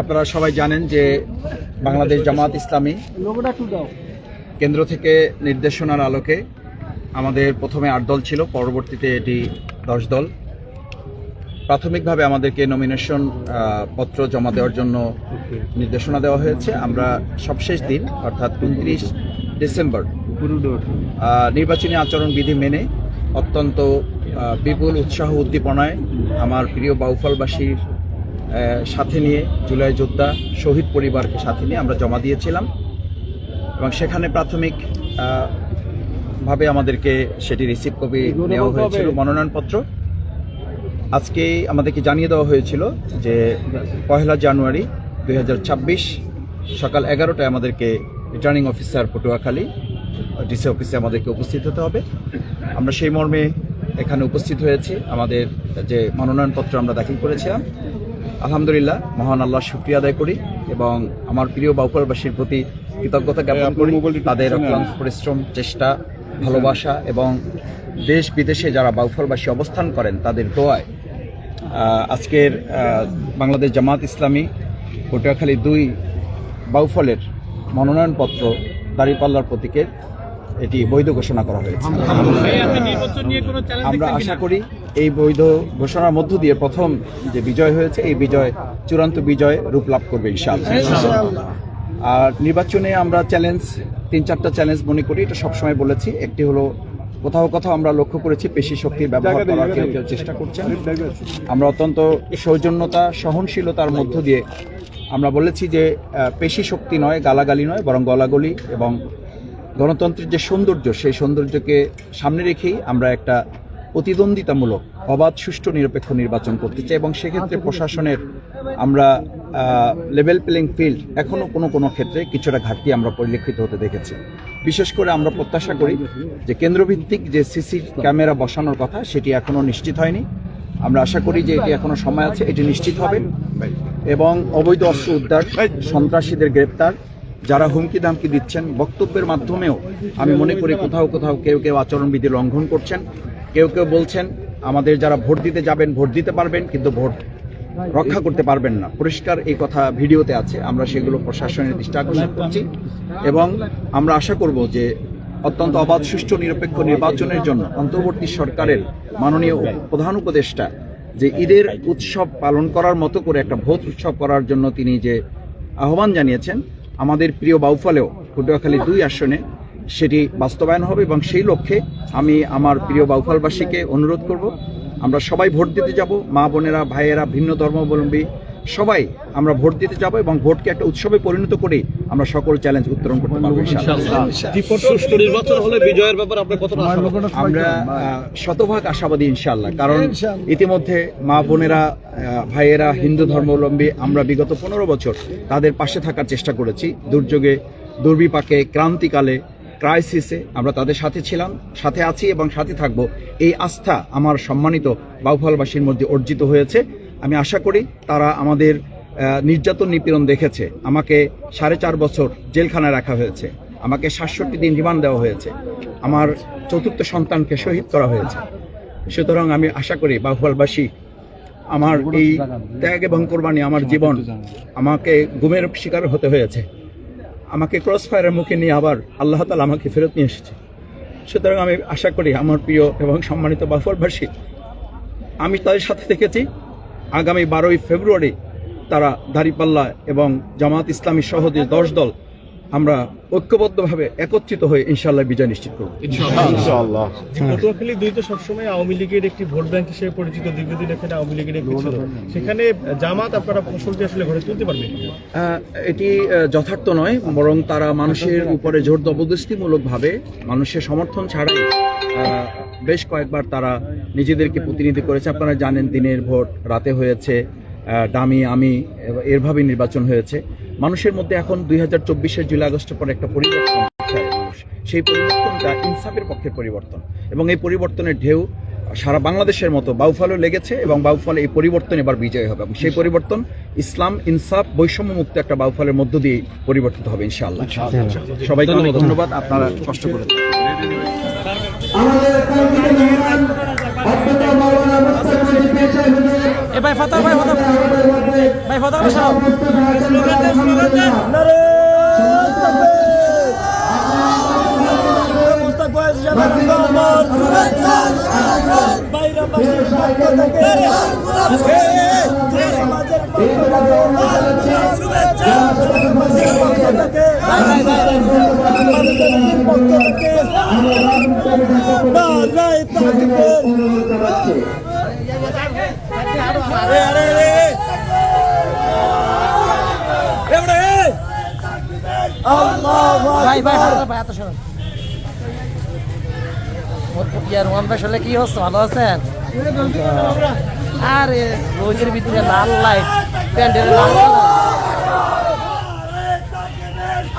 আপনারা সবাই জানেন যে বাংলাদেশ জামাত ইসলামী কেন্দ্র থেকে নির্দেশনার আলোকে আমাদের প্রথমে আট দল ছিল পরবর্তীতে এটি দশ দল। প্রাথমিকভাবে আমাদেরকে নমিনেশন পত্র জমা দেওয়ার জন্য নির্দেশনা দেওয়া হয়েছে। আমরা সবশেষ দিন অর্থাৎ উনত্রিশ ডিসেম্বর নির্বাচনী আচরণ বিধি মেনে অত্যন্ত বিপুল উৎসাহ উদ্দীপনায় আমার প্রিয় বাউফলবাসীর সাথে নিয়ে জুলাই যোদ্ধা শহীদ পরিবারকে সাথে নিয়ে আমরা জমা দিয়েছিলাম। এবং সেখানে প্রাথমিক ভাবে আমাদেরকে সেটি রিসিভ কপি নেওয়া হয়েছিল মনোনয়নপত্র। আজকে আমাদেরকে জানিয়ে দেওয়া হয়েছিল যে পহেলা জানুয়ারি দুই হাজার ছাব্বিশ সকাল এগারোটায় আমাদেরকে রিটার্নিং অফিসার পটুয়াখালী ডিসি অফিসে আমাদেরকে উপস্থিত হতে হবে। আমরা সেই মর্মে এখানে উপস্থিত হয়েছি। আমাদের যে মনোনয়নপত্র আমরা দাখিল করেছিলাম আলহামদুলিল্লাহ মহান আল্লাহ শুক্রিয়া আদায় করি এবং আমার প্রিয় বাউপালবাসীর প্রতি কৃতজ্ঞতা জ্ঞাপন করি। তাদের অক্লান্ত পরিশ্রম চেষ্টা ভালোবাসা এবং দেশ বিদেশে যারা বাউফলবাসী অবস্থান করেন তাদের দোয়ায় আজকের বাংলাদেশ জামাত ইসলামী পটুয়াখালী দুই বাউফলের মনোনয়নপত্র দাঁড়িপাল্লার প্রতীকের এটি বৈধ ঘোষণা করা হয়েছে। আমরা আশা করি এই বৈধ ঘোষণার মধ্য দিয়ে প্রথম যে বিজয় হয়েছে এই বিজয় চূড়ান্ত বিজয় রূপ লাভ করবে ইনশাআল্লাহ। আর নির্বাচনে আমরা চ্যালেঞ্জ তিন চারটা চ্যালেঞ্জ মনে করি। এটা সবসময় বলেছি একটি হলো কোথাও কোথাও আমরা লক্ষ্য করেছি পেশি শক্তির ব্যবহার করার কেউ কেউ চেষ্টা করছেন। আমরা অত্যন্ত সৌজন্যতা সহনশীলতার মধ্য দিয়ে আমরা বলেছি যে পেশি শক্তি নয় গালাগালি নয় বরং গলাগলি এবং গণতন্ত্রের যে সৌন্দর্য, সেই সৌন্দর্যকে সামনে রেখেই আমরা একটা প্রতিদ্বন্দ্বিতামূলক, অবাধ, সুষ্ঠু, নিরপেক্ষ নির্বাচন করতে চাই এবং সেক্ষেত্রে প্রশাসনের আমরা লেভেল প্লেইং ফিল্ড এখনও কোনো কোনো ক্ষেত্রে কিছুটা ঘাটতি আমরা পরিলক্ষিত হতে দেখেছি। বিশেষ করে আমরা প্রত্যাশা করি যে কেন্দ্রভিত্তিক যে সিসি ক্যামেরা বসানোর কথা, সেটি এখনও নিশ্চিত হয়নি। আমরা আশা করি যে এটি এখনও সময় আছে, এটি নিশ্চিত হবে। এবং অবৈধ অস্ত্র উদ্ধার, সন্ত্রাসীদের গ্রেপ্তার যারা হুমকি দামকি দিচ্ছেন, বক্তব্যের মাধ্যমেও আমি মনে করি কোথাও কোথাও কেউ কেউ আচরণবিধি লঙ্ঘন করছেন। কেউ কেউ বলছেন, আমাদের যারা ভোট দিতে যাবেন, ভোট দিতে পারবেন, কিন্তু ভোট রক্ষা করতে পারবেন না। পরিষ্কার এই কথা ভিডিওতে আছে, আমরা সেগুলো প্রশাসনের দৃষ্টি আকর্ষণ করছি এবং আমরা আশা করব যে অত্যন্ত অবাধ, সুষ্ঠু, নিরপেক্ষ নির্বাচনের জন্য অন্তর্বর্তী সরকারের মাননীয় প্রধান উপদেষ্টা যে ঈদের উৎসব পালন করার মতো করে একটা ভোট উৎসব করার জন্য তিনি যে আহ্বান জানিয়েছেন আমাদের প্রিয় বাউফলেও পটুয়াখালী দুই আসনে সেটি বাস্তবায়ন হবে এবং সেই লক্ষ্যে আমি আমার প্রিয় বাউফালবাসীকে অনুরোধ করব। আমরা সবাই ভোট দিতে যাব। মা বোনেরা ভাইয়েরা, ভিন্ন ধর্মাবলম্বী সবাই আমরা ভোট দিতে যাব এবং ভোটকে একটা উৎসবে পরিণত করে আমরা সকল চ্যালেঞ্জ উত্তরণ করতে পারব নির্বাচন হলে বিজয়ের ব্যাপারে আপনি কতটা আশাবাদী? আমরা শতভাগ আশাবাদী ইনশাল্লাহ কারণ ইতিমধ্যে মা বোনেরা ভাইয়েরা হিন্দু ধর্মাবলম্বী আমরা বিগত পনেরো বছর তাদের পাশে থাকার চেষ্টা করেছি। দুর্যোগে দুর্বিপাকে ক্রান্তিকালে ক্রাইসিসে আমরা তাদের সাথে ছিলাম সাথে আছি এবং সাথে থাকব। এই আস্থা আমার সম্মানিত বাউফলবাসীর মধ্যে অর্জিত হয়েছে। আমি আশা করি তারা আমাদের নির্যাতন নিপীড়ন দেখেছে। আমাকে সাড়ে চার বছর জেলখানায় রাখা হয়েছে। আমাকে সাতষট্টি দিন রিমান্ড দেওয়া হয়েছে। আমার চতুর্থ সন্তানকে শহীদ করা হয়েছে। সুতরাং আমি আশা করি বাহুয়ালবাসী আমার এই ত্যাগ এবং কোরবানি আমার জীবন আমাকে গুমের শিকার হতে হয়েছে। আমাকে ক্রস ফায়ারের মুখে নিয়ে আবার আল্লাহ তালা আমাকে ফেরত নিয়ে এসেছে। সুতরাং আমি আশা করি আমার প্রিয় এবং সম্মানিত বাফরবাসী আমি তাদের সাথে থেকেছি। আগামী বারোই ফেব্রুয়ারি তারা দাঁড়িপাল্লা এবং জামাত ইসলামী সহ যে দশ দল আমরা ঐক্যবদ্ধভাবে একত্রিত হয়ে ইনশাল্লাহ বিজয় নিশ্চিত করব। ইনশাআল্লাহ। পটুয়াখালী দুই তো সবসময় আওয়ামী লীগের একটি ভোট ব্যাংক হিসেবে পরিচিত দীর্ঘদিন এখানে আওয়ামী লীগের একটি ছিল। সেখানে জামাত আপনারা ফসলটি আসলে ঘরে তুলতে পারবেন এটি যথার্থ নয় বরং তারা মানুষের উপরে জোর জবরদস্তিমূলকভাবে মানুষের সমর্থন ছাড়াই বেশ কয়েকবার তারা নিজেদেরকে প্রতিনিধি করেছে। আপনারা জানেন দিনের ভোট রাতে হয়েছে ডামি আমি এরভাবে নির্বাচন হয়েছে। মানুষের মধ্যে এখন দুই হাজার চব্বিশের জুলাই আগস্টের পর একটা পরিবর্তন সেই পরিবর্তনটা ইনসাফের পক্ষের পরিবর্তন। এবং এই পরিবর্তনের ঢেউ সারা বাংলাদেশের মতো বাউফালও লেগেছে এবং বাউফালে এই পরিবর্তন এবার বিজয় হবে। এবং সেই পরিবর্তন ইসলাম ইনসাফ বৈষম্য মুক্ত একটা বাউফালের মধ্য দিয়ে পরিবর্তিত হবে ইনশাআল্লাহ। সবাইকে ধন্যবাদ। আপনারা কষ্ট করে আমাদের কর্মীদের অত্যন্ত এ ভাই ফটো ভাই ফটো ভাই ফটো বসাও স্লোগান দেন স্লোগান দেন ভাই ওয়ান ভাই আসলে কি হচ্ছে ভালো আছেন আরে রোজের ভিতরে লাল লাইট প্যান্ডেল লাল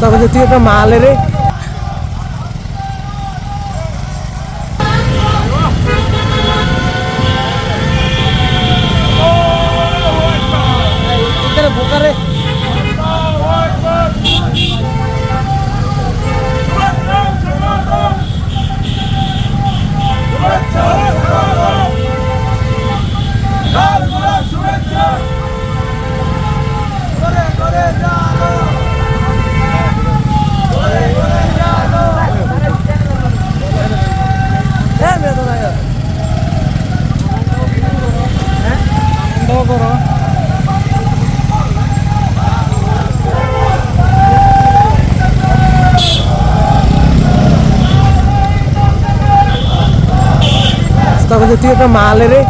যে তুই একটা মালে তবে যে তুই একটা মালে রে